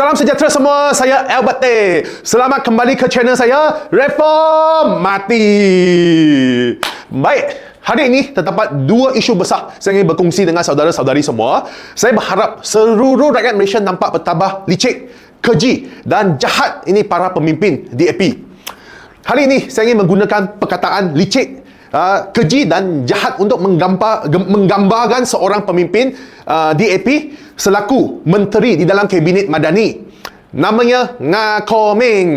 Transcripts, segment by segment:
Salam sejahtera semua, saya Albert Tay. Selamat kembali ke channel saya, Reform Mati. Baik, hari ini terdapat dua isu besar saya ingin berkongsi dengan saudara-saudari semua. Saya berharap seluruh rakyat Malaysia nampak betapa licik, keji dan jahat ini para pemimpin DAP. Hari ini saya ingin menggunakan perkataan licik, uh, keji dan jahat untuk menggambar, menggambarkan seorang pemimpin uh, DAP selaku menteri di dalam kabinet madani. Namanya Nga Koming.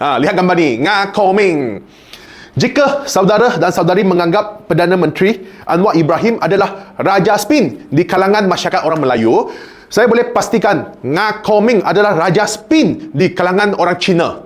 Ha, lihat gambar ni, Nga Koming. Jika saudara dan saudari menganggap Perdana Menteri Anwar Ibrahim adalah Raja Spin di kalangan masyarakat orang Melayu, saya boleh pastikan Nga Koming adalah Raja Spin di kalangan orang Cina.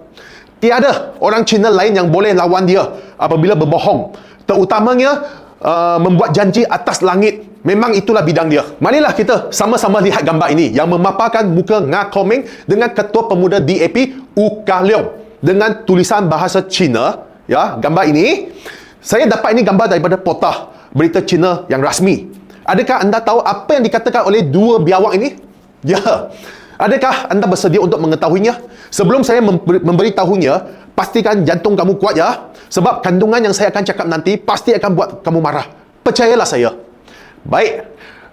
Tiada orang Cina lain yang boleh lawan dia apabila berbohong. Terutamanya uh, membuat janji atas langit. Memang itulah bidang dia. Marilah kita sama-sama lihat gambar ini yang memaparkan muka Nga Koming dengan Ketua Pemuda DAP U Kah Leong dengan tulisan bahasa Cina. Ya, gambar ini saya dapat ini gambar daripada potah berita Cina yang rasmi. Adakah anda tahu apa yang dikatakan oleh dua biawak ini? Ya. Adakah anda bersedia untuk mengetahuinya? Sebelum saya memberitahunya, pastikan jantung kamu kuat ya. Sebab kandungan yang saya akan cakap nanti pasti akan buat kamu marah. Percayalah saya. Baik.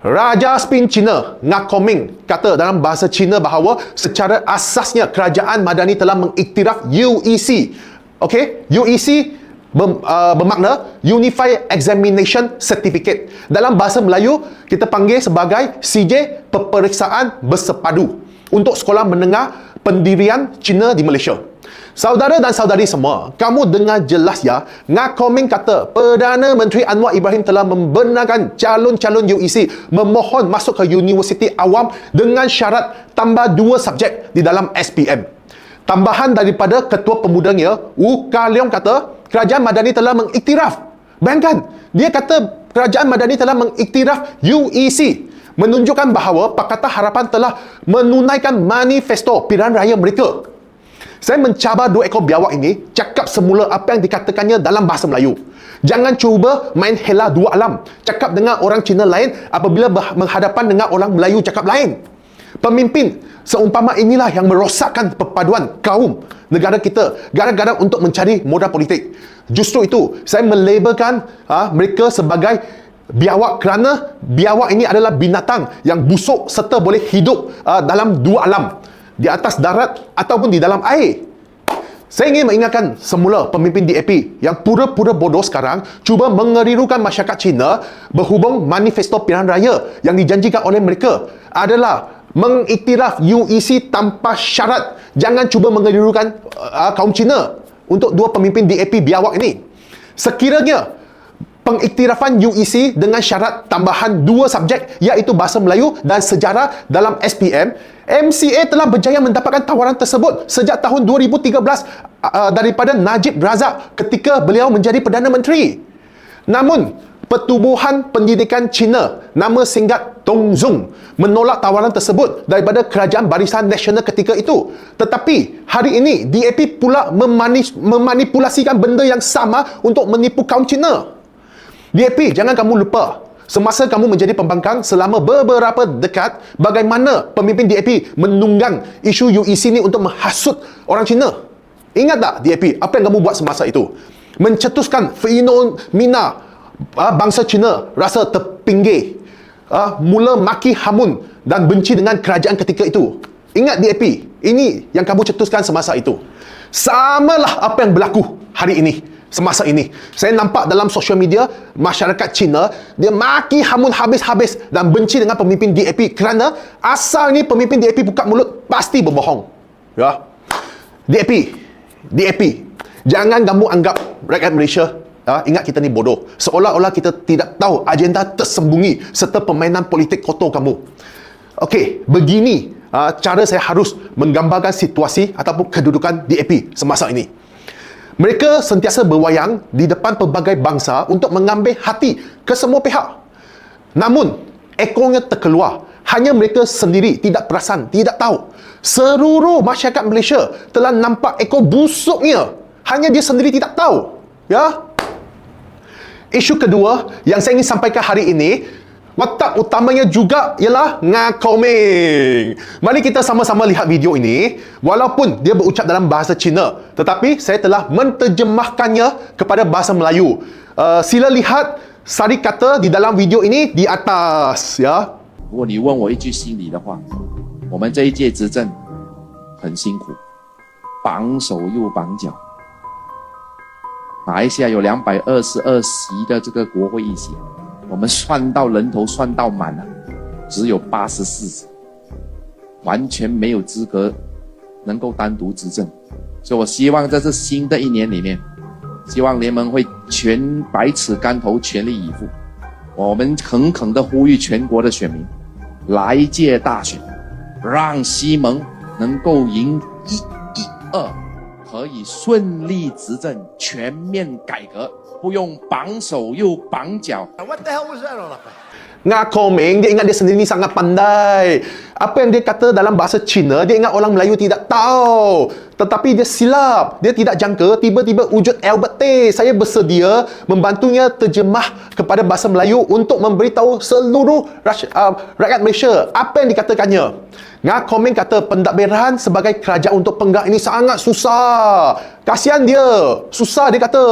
Raja Spin Cina, Nga Koming, kata dalam bahasa Cina bahawa secara asasnya kerajaan Madani telah mengiktiraf UEC. Okey, UEC Ber, uh, bermakna Unified Examination Certificate. Dalam bahasa Melayu, kita panggil sebagai CJ Peperiksaan Bersepadu untuk sekolah menengah pendirian Cina di Malaysia. Saudara dan saudari semua, kamu dengar jelas ya, Ngakoming kata Perdana Menteri Anwar Ibrahim telah membenarkan calon-calon UEC memohon masuk ke Universiti Awam dengan syarat tambah dua subjek di dalam SPM. Tambahan daripada ketua pemudanya, Wu Ka Leong kata, kerajaan Madani telah mengiktiraf. Bayangkan, dia kata kerajaan Madani telah mengiktiraf UEC menunjukkan bahawa Pakatan Harapan telah menunaikan manifesto pilihan raya mereka. Saya mencabar dua ekor biawak ini cakap semula apa yang dikatakannya dalam bahasa Melayu. Jangan cuba main hela dua alam. Cakap dengan orang Cina lain apabila menghadapan dengan orang Melayu cakap lain. Pemimpin seumpama inilah yang merosakkan perpaduan kaum negara kita gara-gara untuk mencari modal politik. Justru itu, saya melabelkan ha, mereka sebagai biawak kerana biawak ini adalah binatang yang busuk serta boleh hidup uh, dalam dua alam di atas darat ataupun di dalam air saya ingin mengingatkan semula pemimpin DAP yang pura-pura bodoh sekarang cuba mengerirukan masyarakat Cina berhubung manifesto pilihan raya yang dijanjikan oleh mereka adalah mengiktiraf UEC tanpa syarat. Jangan cuba mengerirukan uh, kaum Cina untuk dua pemimpin DAP biawak ini. Sekiranya pengiktirafan UEC dengan syarat tambahan dua subjek iaitu bahasa Melayu dan sejarah dalam SPM MCA telah berjaya mendapatkan tawaran tersebut sejak tahun 2013 uh, daripada Najib Razak ketika beliau menjadi Perdana Menteri namun Pertubuhan Pendidikan Cina nama singkat Dong Zong menolak tawaran tersebut daripada Kerajaan Barisan Nasional ketika itu. Tetapi hari ini DAP pula memanipulasikan benda yang sama untuk menipu kaum Cina. DAP, jangan kamu lupa semasa kamu menjadi pembangkang selama beberapa dekat bagaimana pemimpin DAP menunggang isu UEC ini untuk menghasut orang Cina. Ingat tak DAP, apa yang kamu buat semasa itu? Mencetuskan fenomena uh, bangsa Cina rasa terpinggir. Uh, mula maki hamun dan benci dengan kerajaan ketika itu. Ingat DAP, ini yang kamu cetuskan semasa itu. Samalah apa yang berlaku hari ini semasa ini. Saya nampak dalam sosial media masyarakat Cina dia maki hamun habis-habis dan benci dengan pemimpin DAP kerana asal ni pemimpin DAP buka mulut pasti berbohong. Ya. DAP, DAP. Jangan kamu anggap rakyat Malaysia Ha, ingat kita ni bodoh. Seolah-olah kita tidak tahu agenda tersembunyi serta permainan politik kotor kamu. Okey, begini ha, cara saya harus menggambarkan situasi ataupun kedudukan DAP semasa ini. Mereka sentiasa berwayang di depan pelbagai bangsa untuk mengambil hati ke semua pihak. Namun, ekornya terkeluar. Hanya mereka sendiri tidak perasan, tidak tahu. Seluruh masyarakat Malaysia telah nampak ekor busuknya. Hanya dia sendiri tidak tahu. Ya? Isu kedua yang saya ingin sampaikan hari ini, Watak utamanya juga ialah ngakoming. Mari kita sama-sama lihat video ini. Walaupun dia berucap dalam bahasa Cina, tetapi saya telah menterjemahkannya kepada bahasa Melayu. Uh, sila lihat sari kata di dalam video ini di atas ya. 如果你问我一句心里的话，我们这一届执政很辛苦，绑手又绑脚。马来西亚有两百二十二席的这个国会议席， 我们算到人头算到满了，只有八十四席，完全没有资格能够单独执政。所以我希望在这新的一年里面，希望联盟会全百尺竿头，全力以赴。我们诚恳的呼吁全国的选民，来届大选，让西蒙能够赢一、一、二，可以顺利执政，全面改革，不用绑手又绑脚。 Ngakoming, dia ingat dia sendiri ni sangat pandai. Apa yang dia kata dalam bahasa Cina, dia ingat orang Melayu tidak tahu. Tetapi dia silap. Dia tidak jangka tiba-tiba wujud Albert Tay. Saya bersedia membantunya terjemah kepada bahasa Melayu untuk memberitahu seluruh ras- uh, rakyat Malaysia apa yang dikatakannya. Ngakoming kata pentadbiran sebagai kerajaan untuk penggak ini sangat susah. Kasihan dia. Susah dia kata.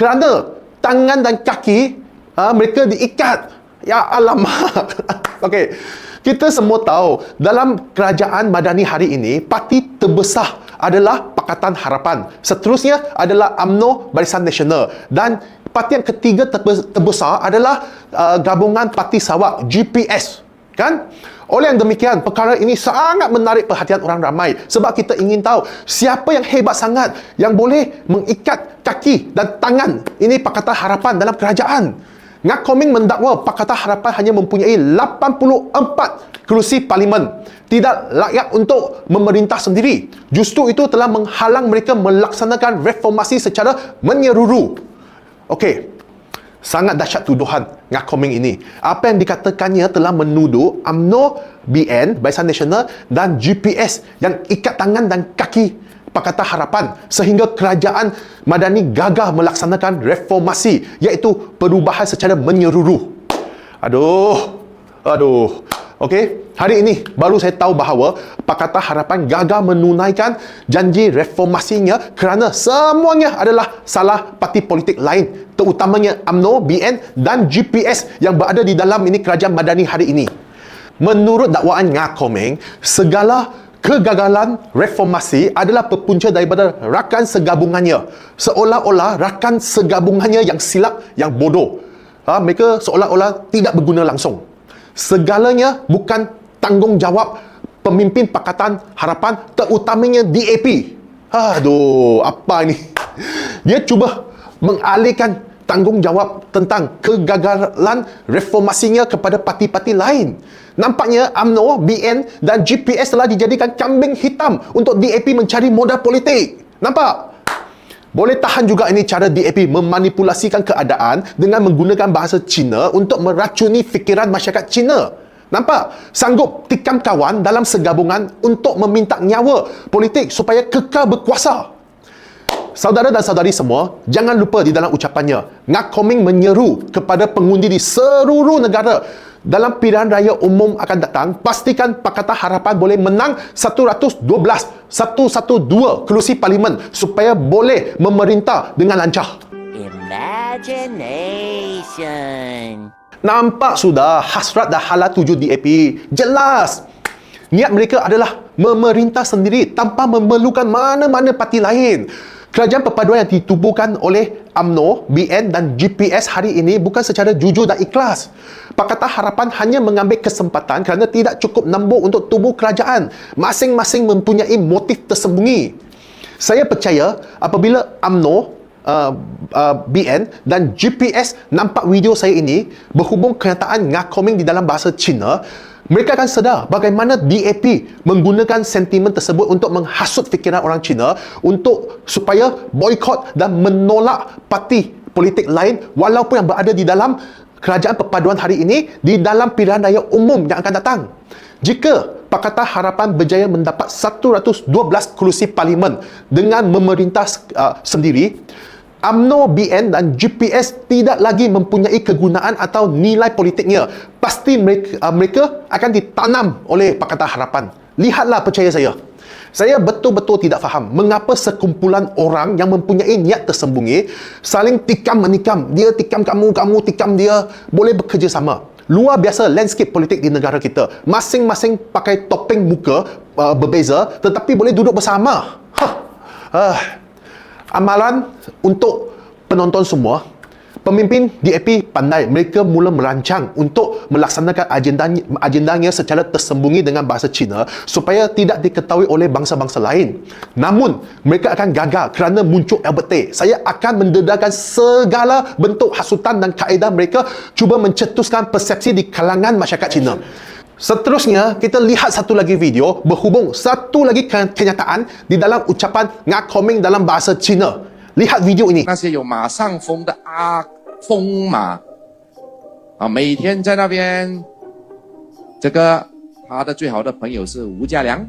Kerana tangan dan kaki ha, mereka diikat. Ya alamak. Okey. Kita semua tahu dalam kerajaan Madani hari ini parti terbesar adalah Pakatan Harapan. Seterusnya adalah AMNO Barisan Nasional dan parti yang ketiga terbe- terbesar adalah uh, gabungan Parti Sarawak GPS. Kan? Oleh yang demikian, perkara ini sangat menarik perhatian orang ramai sebab kita ingin tahu siapa yang hebat sangat yang boleh mengikat kaki dan tangan ini Pakatan Harapan dalam kerajaan. Ngakoming mendakwa Pakatan Harapan hanya mempunyai 84 kerusi parlimen. Tidak layak untuk memerintah sendiri. Justru itu telah menghalang mereka melaksanakan reformasi secara menyeluruh. Okey, Sangat dahsyat tuduhan Ngakoming ini. Apa yang dikatakannya telah menuduh UMNO, BN, Barisan Nasional dan GPS yang ikat tangan dan kaki Pakatan Harapan sehingga kerajaan Madani gagal melaksanakan reformasi iaitu perubahan secara menyeluruh. Aduh. Aduh. Okey, hari ini baru saya tahu bahawa Pakatan Harapan gagal menunaikan janji reformasinya kerana semuanya adalah salah parti politik lain, terutamanya UMNO, BN dan GPS yang berada di dalam ini kerajaan Madani hari ini. Menurut dakwaan Ngakomeng, segala kegagalan reformasi adalah berpunca daripada rakan segabungannya. Seolah-olah rakan segabungannya yang silap, yang bodoh. Ha, mereka seolah-olah tidak berguna langsung. Segalanya bukan tanggungjawab pemimpin Pakatan Harapan terutamanya DAP. Aduh, apa ini? Dia cuba mengalihkan tanggungjawab tentang kegagalan reformasinya kepada parti-parti lain. Nampaknya UMNO, BN dan GPS telah dijadikan kambing hitam untuk DAP mencari modal politik. Nampak? Boleh tahan juga ini cara DAP memanipulasikan keadaan dengan menggunakan bahasa Cina untuk meracuni fikiran masyarakat Cina. Nampak? Sanggup tikam kawan dalam segabungan untuk meminta nyawa politik supaya kekal berkuasa. Saudara dan saudari semua, jangan lupa di dalam ucapannya, Ngakoming menyeru kepada pengundi di seluruh negara dalam pilihan raya umum akan datang, pastikan Pakatan Harapan boleh menang 112, 112 kerusi parlimen supaya boleh memerintah dengan lancar. Imagination. Nampak sudah hasrat dah hala tuju DAP. Jelas. Niat mereka adalah memerintah sendiri tanpa memerlukan mana-mana parti lain. Kerajaan perpaduan yang ditubuhkan oleh AMNO, BN dan GPS hari ini bukan secara jujur dan ikhlas. Pakatan Harapan hanya mengambil kesempatan kerana tidak cukup nombor untuk tubuh kerajaan. Masing-masing mempunyai motif tersembunyi. Saya percaya apabila AMNO, uh, uh, BN dan GPS nampak video saya ini berhubung kenyataan ngakoming di dalam bahasa Cina, mereka akan sedar bagaimana DAP menggunakan sentimen tersebut untuk menghasut fikiran orang Cina untuk supaya boykot dan menolak parti politik lain walaupun yang berada di dalam kerajaan perpaduan hari ini di dalam pilihan raya umum yang akan datang. Jika Pakatan Harapan berjaya mendapat 112 kerusi parlimen dengan memerintah uh, sendiri, UMNO, BN dan GPS tidak lagi mempunyai kegunaan atau nilai politiknya. Pasti mereka, uh, mereka akan ditanam oleh Pakatan Harapan. Lihatlah percaya saya. Saya betul-betul tidak faham mengapa sekumpulan orang yang mempunyai niat tersembunyi saling tikam menikam. Dia tikam kamu, kamu tikam dia. Boleh bekerjasama. Luar biasa landscape politik di negara kita. Masing-masing pakai topeng muka uh, berbeza tetapi boleh duduk bersama. Huh. Uh, amalan untuk penonton semua Pemimpin DAP pandai mereka mula merancang untuk melaksanakan agendanya, agendanya secara tersembunyi dengan bahasa Cina supaya tidak diketahui oleh bangsa-bangsa lain. Namun, mereka akan gagal kerana muncul Albert Tay. Saya akan mendedahkan segala bentuk hasutan dan kaedah mereka cuba mencetuskan persepsi di kalangan masyarakat Cina. Seterusnya, kita lihat satu lagi video berhubung satu lagi kenyataan di dalam ucapan ngakoming dalam bahasa Cina. Lihat video ini. 那些有马上风的阿风马啊，每天在那边，这个他的最好的朋友是吴家良，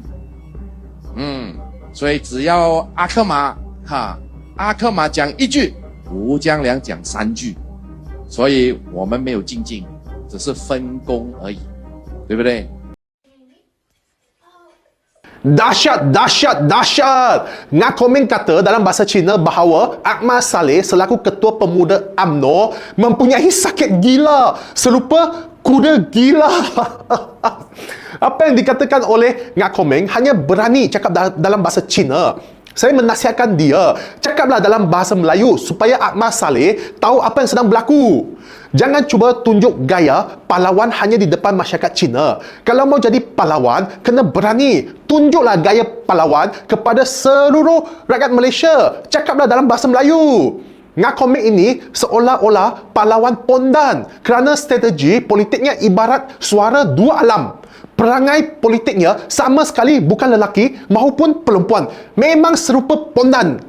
嗯，所以只要阿克马哈，阿克马讲一句，吴江良讲三句，所以我们没有精进，只是分工而已，对不对？ Dahsyat, dahsyat, dahsyat. Ngakoming kata dalam bahasa Cina bahawa Akmal Saleh selaku ketua pemuda AMNO mempunyai sakit gila serupa kuda gila. Apa yang dikatakan oleh Ngakoming hanya berani cakap da- dalam bahasa Cina. Saya menasihatkan dia, cakaplah dalam bahasa Melayu supaya Akmal Saleh tahu apa yang sedang berlaku. Jangan cuba tunjuk gaya pahlawan hanya di depan masyarakat Cina. Kalau mau jadi pahlawan, kena berani. Tunjuklah gaya pahlawan kepada seluruh rakyat Malaysia. Cakaplah dalam bahasa Melayu. Ngakomik ini seolah-olah pahlawan pondan kerana strategi politiknya ibarat suara dua alam. Perangai politiknya sama sekali bukan lelaki maupun perempuan. Memang serupa pondan.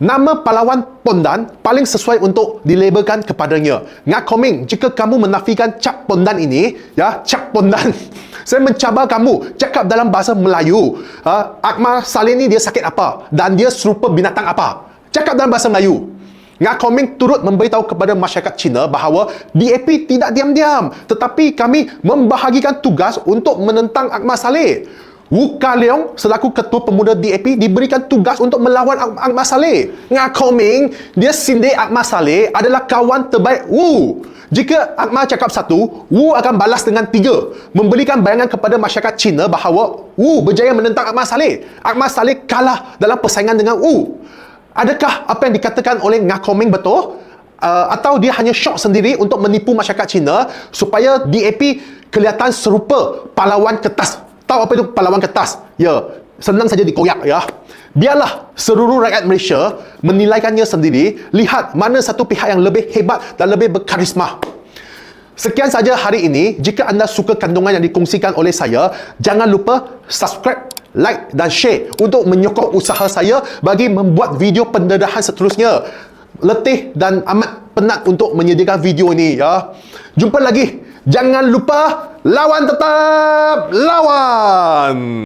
Nama pahlawan pondan paling sesuai untuk dilabelkan kepadanya. Ngak Koming, jika kamu menafikan cap pondan ini, ya, cap pondan. Saya mencabar kamu cakap dalam bahasa Melayu. Ha, Akmal Saleh ni dia sakit apa? Dan dia serupa binatang apa? Cakap dalam bahasa Melayu. Ngak Koming turut memberitahu kepada masyarakat Cina bahawa DAP tidak diam-diam tetapi kami membahagikan tugas untuk menentang Akmal Saleh. Wu Ka Leong selaku ketua pemuda DAP diberikan tugas untuk melawan Akmal Saleh. Ngak Koming, dia sindir Akmal Saleh adalah kawan terbaik Wu. Jika Akmal cakap satu, Wu akan balas dengan tiga. Memberikan bayangan kepada masyarakat Cina bahawa Wu berjaya menentang Akmal Saleh. Akmal Saleh kalah dalam persaingan dengan Wu. Adakah apa yang dikatakan oleh Ngakoming betul? Uh, atau dia hanya syok sendiri untuk menipu masyarakat Cina supaya DAP kelihatan serupa pahlawan kertas. Tahu apa itu pahlawan kertas? Ya, senang saja dikoyak ya. Biarlah seluruh rakyat Malaysia menilaikannya sendiri, lihat mana satu pihak yang lebih hebat dan lebih berkarisma. Sekian saja hari ini. Jika anda suka kandungan yang dikongsikan oleh saya, jangan lupa subscribe, like dan share untuk menyokong usaha saya bagi membuat video pendedahan seterusnya. Letih dan amat penat untuk menyediakan video ini ya. Jumpa lagi. Jangan lupa lawan tetap lawan.